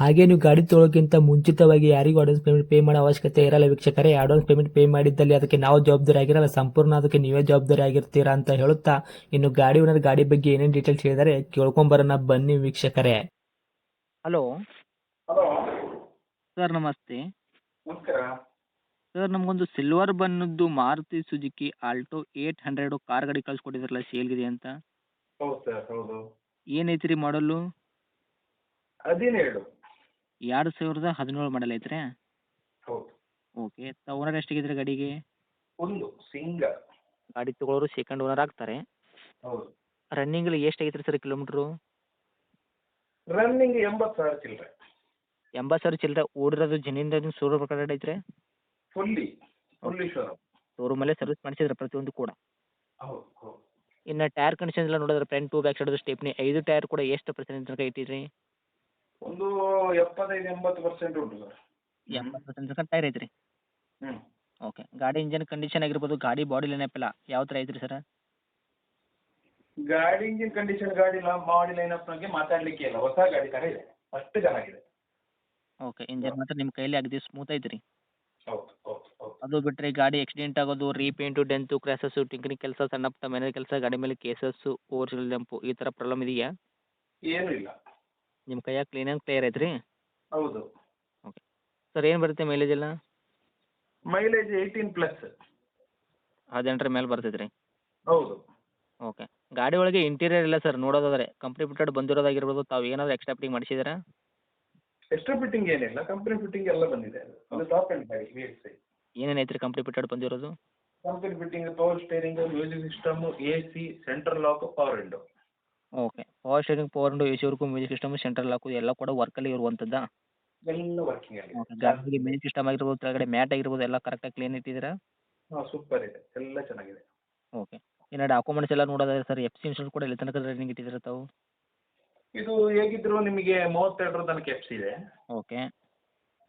ಹಾಗೆ ನೀವು ಗಾಡಿ ತೊಳೋಕ್ಕಿಂತ ಮುಂಚಿತವಾಗಿ ಯಾರಿಗೂ ಅಡ್ವಾನ್ಸ್ ಪೇಮೆಂಟ್ ಪೇ ಮಾಡೋ ಅವಶ್ಯಕತೆ ಇರಲ್ಲ ವೀಕ್ಷಕರೇ. ಅಡ್ವಾನ್ಸ್ ಪೇಮೆಂಟ್ ಪೇ ಮಾಡಿದ್ದಲ್ಲಿ ಅದಕ್ಕೆ ನಾವು ಜವಾಬ್ದಾರಿ ಆಗಿರಲ್ಲ. ಸಂಪೂರ್ಣ ಅದಕ್ಕೆ ನೀವೇ ಜವಾಬ್ದಾರಿ ಆಗಿರ್ತೀರಾ ಅಂತ ಹೇಳುತ್ತಾ ಇನ್ನು ಗಾಡಿ ಓನರ್ ಗಾಡಿ ಬಗ್ಗೆ ಏನೇನು ಡೀಟೇಲ್ಸ್ ಹೇಳಿದರೆ ಕೇಳ್ಕೊಂಬರೋಣ. ಬನ್ನಿ ವೀಕ್ಷಕರೇ. ಹಲೋ ಹಲೋ ಸರ್ ನಮಸ್ತೆ. ನಮಸ್ಕಾರ. ಸರ್ ನಮಗೊಂದು ಸಿಲ್ವರ್ ಬಣ್ಣದ್ದು Maruti Suzuki Alto eight hundred car ಗಾಡಿ ಕಳ್ಸಿಕೊಟ್ಟಿದ್ರಲ್ಲ ಸೇಲ್ಗಿದೆ ಅಂತ. ಹೌದು ಸರ್ ಹೌದು. ಏನೈತಿ ರೀ ಮಾಡಲು ಹದಿನೇಳು. ಎರಡು ಸಾವಿರದ ಹದಿನೇಳು ಮಾಡಲ್ ಐತ್ರಿ? ಹೌದು. ಓಕೆ ಓನರ್ ಎಷ್ಟಾಗಿದ್ರಿ ಗಾಡಿಗೆ? ಒಂದು ಸಿಂಗಲ್ ಗಾಡಿ ತಗೊಳ್ಳೋರು ಸೆಕೆಂಡ್ ಓನರ್ ಆಗ್ತಾರೆ. ಹೌದು. ರನ್ನಿಂಗಲ್ಲಿ ಎಷ್ಟು ಐತ್ರಿ ಸರ್ ಕಿಲೋಮೀಟ್ರು ರನ್ನಿಂಗ್ ಎಂಬತ್ತು ಸಾವಿರ ಚಿಲ್ಲರೆ ಎಂಬತ್ತು ಸಾವಿರ ಚಿಲ್ಲರೆ ಓಡಿರೋದು ಜನಿಂದ ಪ್ರಕಾರ ಐತ್ರಿ? ಫುಲ್ಲಿ ಫುಲ್ಲಿ ಶೋರೂಮ್ ಶೋರೂಮಲ್ಲೇ ಸರ್ವಿಸ್ ಮಾಡಿಸಿದ್ರೆ ಪ್ರತಿಯೊಂದು ಕೂಡ. ಹೌದು ಹೌದು. ಇನ್ನು ಟೈರ್ ಕಂಡೀಷನ್ ಎಲ್ಲ ನೋಡಿದ್ರೆ front to back side stepney ಐದು ಟೈರ್ ಕೂಡ ಎಷ್ಟು ಪರ್ಸೆಂಟ್ ತನಕ ಐತಿ ರೀ ಒಂದು ಎಪ್ಪತ್ತೈದು ಎಂಬತ್ತು ಪರ್ಸೆಂಟ್ ಉಂಟು ಸರ್ ಎಂಬತ್ತು ಪರ್ಸೆಂಟ್ ತನಕ ಟೈರ್ ಐತ್ರಿ? ಹ್ಞೂ ಓಕೆ ಗಾಡಿ ಇಂಜನ್ ಕಂಡೀಷನ್ ಆಗಿರ್ಬೋದು ಗಾಡಿ ಬಾಡಿ ಲೈನಪ್ ಎಲ್ಲ ಯಾವ ಥರ ಐತ್ರಿ ಸರ್ ಗಾಡಿ ಇಂಜಿನ್ ಕಂಡೀಷನ್ ಗಾಡಿ ಮಾಡಿ ಲೈನಪ್ ಬಗ್ಗೆ ಮಾತಾಡಲಿಕ್ಕೆ ಇಲ್ಲ. ಹೊಸ ಗಾಡಿ ಥರ ಇದೆ. ಅಷ್ಟು ಚೆನ್ನಾಗಿದೆ. ಓಕೆ ಇಂಜನ್ ಮಾತ್ರ ನಿಮ್ಮ ಕೈಯಲ್ಲಿ ಅಗದಿ ಸ್ಮೂತ್ ಐತ್ರಿ? ಹೌದು ಹೌದು ಹೌದು. ಅದು ಬಿಟ್ಟರೆ ಗಾಡಿ ಆಕ್ಸಿಡೆಂಟ್ ಆಗೋದು ರೀಪೇಂಟು ಡೆಂತು ಕ್ರ್ಯಾಸಸ್ಸು ಟಿಂಕರಿಂಗ್ ಕೆಲಸ ಸಣ್ಣ ಪುಟ್ಟ ಮನೆ ಕೆಲಸ ಗಾಡಿ ಮೇಲೆ ಕೇಸಸ್ಸು ಓವರ್ ಜಂಪು ಈ ಥರ ಪ್ರಾಬ್ಲಮ್ ಇದೆಯಾ? ಏನೂ ಇಲ್ಲ. ನಿಮ್ಮ ಕೈಯಾಗ ಕ್ಲೀನ್ ಆ್ಯಂಡ್ ಕ್ಲಿಯರ್ ಐತ್ರಿ? ಹೌದು. ಓಕೆ ಸರ್ ಏನು ಬರುತ್ತೆ ಮೈಲೇಜ್ ಎಲ್ಲ? ಮೈಲೇಜ್ ಏಯ್ಟೀನ್ ಪ್ಲಸ್ ಹದಿನೆಂಟರ ಮೇಲೆ ಬರ್ತೈತೆ ರೀ ಹೌದು. ಓಕೆ ಗಾಡಿ ಒಳಗೆ ಇಂಟೀರಿಯರ್ ಇಲ್ಲ ಸರ್ ನೋಡೋದಾದ್ರೆ. ಕಂಪ್ನಿ ಬಿಟ್ಟೆಡ್ ಬಂದಿರೋದಾಗಿರ್ಬೋದು. ತಾವು ಏನಾದರೂ ಎಕ್ಸ್ಟ್ರಾ ಫಿಟ್ಟಿಂಗ್ ಮಾಡಿಸಿದ್ದೀರಾ? ಎಕ್ಸ್ಟ್ರಾ ಫಿಟ್ಟಿಂಗ್ ಏನಿಲ್ಲ. ಕಂಪ್ನಿ ಫಿಟ್ಟಿಂಗ್ ಎಲ್ಲ ಬಂದಿದೆ. ಅದು ಅದು ಟಾಪ್ ಆ್ಯಂಡ್ ಗಾಡಿ ವಿ ಎಕ್ಸ್ ಐ ಏನೇನು ಐತ್ರಿ ಕಂಪ್ನಿ ಬಿಟ್ಟೆಡ್ ಬಂದಿರೋದು? Company fitting power steering music system A C central lock power window okay power steering power window A C work music system central lock ಎಲ್ಲ ಕೂಡ ವರ್ಕಲ್ಲಿ ಇರುವಂಥದ್ದಾ? ಎಲ್ಲ working okay ಗಾಡಿಗೆ music system ಆಗಿರ್ಬೋದು ಕೆಳಗಡೆ ಮ್ಯಾಟ್ ಆಗಿರ್ಬೋದು ಎಲ್ಲ ಕರೆಕ್ಟಾಗಿ ಕ್ಲೀನ್ ಇಟ್ಟಿದ್ದೀರಾ? ಹಾಂ ಸೂಪರ್ ಇದೆ. ಎಲ್ಲ ಚೆನ್ನಾಗಿದೆ. ಓಕೆ ಇನ್ನು ಡಾಕ್ಯುಮೆಂಟ್ಸ್ ಎಲ್ಲ ನೋಡೋದಾದ್ರೆ ಸರ್ ಎಫ್ ಸಿ ಇನ್ಶೂರೆನ್ಸ್ ಕೂಡ ಎಲ್ಲ ತನಕ ರನ್ನಿಂಗ್ ಇಟ್ಟಿದ್ದೀರಾ ತಾವು? ಇದು ಹೇಗಿದ್ರು ನಿಮಗೆ ಮೂವತ್ತೆರಡರ ತನಕ ಎಫ್ ಸಿ ಇದೆ. ಓಕೆ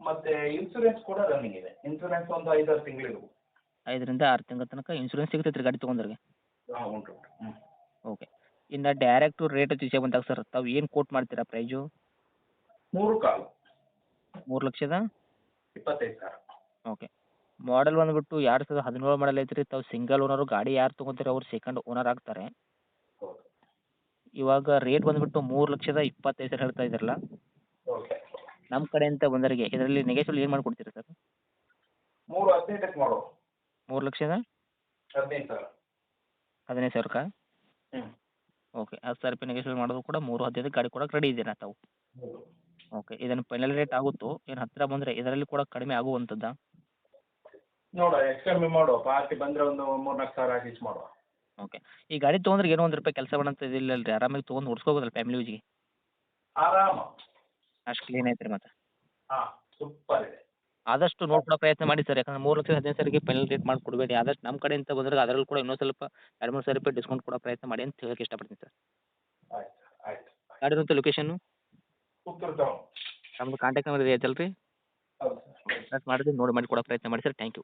ಮತ್ತೆ ಇನ್ಸೂರೆನ್ಸ್ ಕೂಡ ರನ್ನಿಂಗ್ ಇದೆ. ಇನ್ಸೂರೆನ್ಸ್ ಒಂದು ಐದಾರು ತಿಂಗಳಿಗೂ ಐದರಿಂದ ಆರು ತಿಂಗಳ ತನಕ ಇನ್ಶೂರೆನ್ಸ್ ಸಿಗುತ್ತೆ ರೀ ಗಾಡಿ ತೊಗೊಂಡ್ರಿಗೆ ಹಾಂ ಉಂಟು ಉಂಟು. ಹ್ಞೂ ಓಕೆ ಇನ್ನು ಡೈರೆಕ್ಟ್ ರೇಟ್ ವಿಷಯ ಬಂದಾಗ ಸರ್ ತಾವು ಏನು ಕೋಟ್ ಮಾಡ್ತೀರಾ ಪ್ರೈಜು ಮೂರು ಕಾಲು. ಮೂರು ಲಕ್ಷದ? ಇಪ್ಪತ್ತೈದು ಸಾವಿರ. ಓಕೆ ಮಾಡೆಲ್ ಬಂದುಬಿಟ್ಟು ಎರಡು ಸಾವಿರದ ಹದಿನೇಳು ಮಾಡಲ್ ಐತ್ರಿ. ತಾವು ಸಿಂಗಲ್ ಓನರು ಗಾಡಿ ಯಾರು ತೊಗೊಂತಾರೆ ಅವ್ರು ಸೆಕೆಂಡ್ ಓನರ್ ಆಗ್ತಾರೆ. ಹೌದು. ಇವಾಗ ರೇಟ್ ಬಂದುಬಿಟ್ಟು ಮೂರು ಲಕ್ಷದ ಇಪ್ಪತ್ತೈದು ಸಾವಿರ ಹೇಳ್ತಾ ಇದ್ದಾರಲ್ಲ ಓಕೆ ನಮ್ಮ ಕಡೆಯಿಂದ ಬಂದರಿಗೆ ಇದರಲ್ಲಿ ನೆಗೆಸಲು ಏನು ಮಾಡಿಕೊಡ್ತೀರಾ ಸರ್ ಮೂರು ಹದಿನೈದಕ್ಕೆ ಮಾಡು ಮೂರು ಲಕ್ಷದ? ಹದಿನೈದು ಸಾವಿರ. ಹದಿನೈದು ಸಾವಿರಕ್ಕ? ಹ್ಞೂ ಓಕೆ ಹತ್ತು ಸಾವಿರ ರೂಪಾಯಿ ನೆಗೋಷಿಯೇಟ್ ಮಾಡೋದು ಕೂಡ ಮೂರು ಹದಿನೈದು ಗಾಡಿ ಕೊಡಕ್ಕೆ ರೆಡಿ ಇದ್ದೀರಾ ತಾವು ಹೌದು. ಓಕೆ ಇದನ್ನು ಫೈನಲ್ ರೇಟ್ ಆಗುತ್ತೋ ಏನು ಹತ್ತಿರ ಬಂದರೆ ಇದರಲ್ಲಿ ಕೂಡ ಕಡಿಮೆ ಆಗುವಂಥದ್ದಾ? ನೋಡುವ ಎಷ್ಟು ಕಮ್ಮಿ ಮಾಡುವ ಪಾರ್ಟಿ ಬಂದರೆ ಒಂದು ಮೂರ್ನಾಲ್ಕು ಸಾವಿರ ಹಾಕಿ ಇಷ್ಟು ಮಾಡುವ. ಓಕೆ ಈ ಗಾಡಿ ತೊಗೊಂಡ್ರೆ ಏನೋ ಒಂದು ರೂಪಾಯಿ ಕೆಲಸ ಮಾಡೋಂಥದ್ದು ಇದಿಲ್ಲ ರೀ ಆರಾಮಾಗಿ ತೊಗೊಂಡು ಓಡಿಸ್ಕೋಬೋದಲ್ಲ ಫ್ಯಾಮಿಲಿ ಯೂಸ್ಗೆ ಆರಾಮ. ಅಷ್ಟು ಕ್ಲೀನ್ ಐತೆ ರೀ ಮತ್ತೆ. ಹಾಂ ಸೂಪರ್ ಇದೆ. ಆದಷ್ಟು ನೋಡ್ಕೊಡೋ ಪ್ರಯತ್ನ ಮಾಡಿ ಸರ್. ಯಾಕಂದ್ರೆ ಮೂರು ಲಕ್ಷದ ಹದಿನೈದು ಸಾವಿರಕ್ಕೆ ಫೈನಲ್ ರೇಟ್ ಮಾಡಿ ಕೊಡಬೇಡಿ ಆದಷ್ಟು ನಮ್ಮ ಕಡೆಯಿಂದ ಬಂದ್ರೆ ಅದರಲ್ಲಿ ಕೂಡ ಇನ್ನೊಂದು ಸ್ವಲ್ಪ ಎರಡು ಮೂರು ಸಾವಿರ ರೂಪಾಯಿ ಡಿಸ್ಕೌಂಟ್ ಕೊಡೋ ಪ್ರಯತ್ನ ಮಾಡಿ ಅಂತ ಹೇಳಕ್ಕೆ ಇಷ್ಟಪಡ್ತೀನಿ ಸರ್. ಆಯ್ತು ಆಯ್ತು ಗಾಡಿನಂತ ಲೊಕೇಶನ್ನು ನಮ್ಮದು ಕಾಂಟ್ಯಾಕ್ಟ್ ನಂಬರ್ ಇದೆ ಐತಲ್ಲ ರೀ ಮಾಡಿದ್ರೆ ನೋಡಿ ಮಾಡಿ ಕೊಡೋ ಪ್ರಯತ್ನ ಮಾಡಿ ಸರ್. Thank you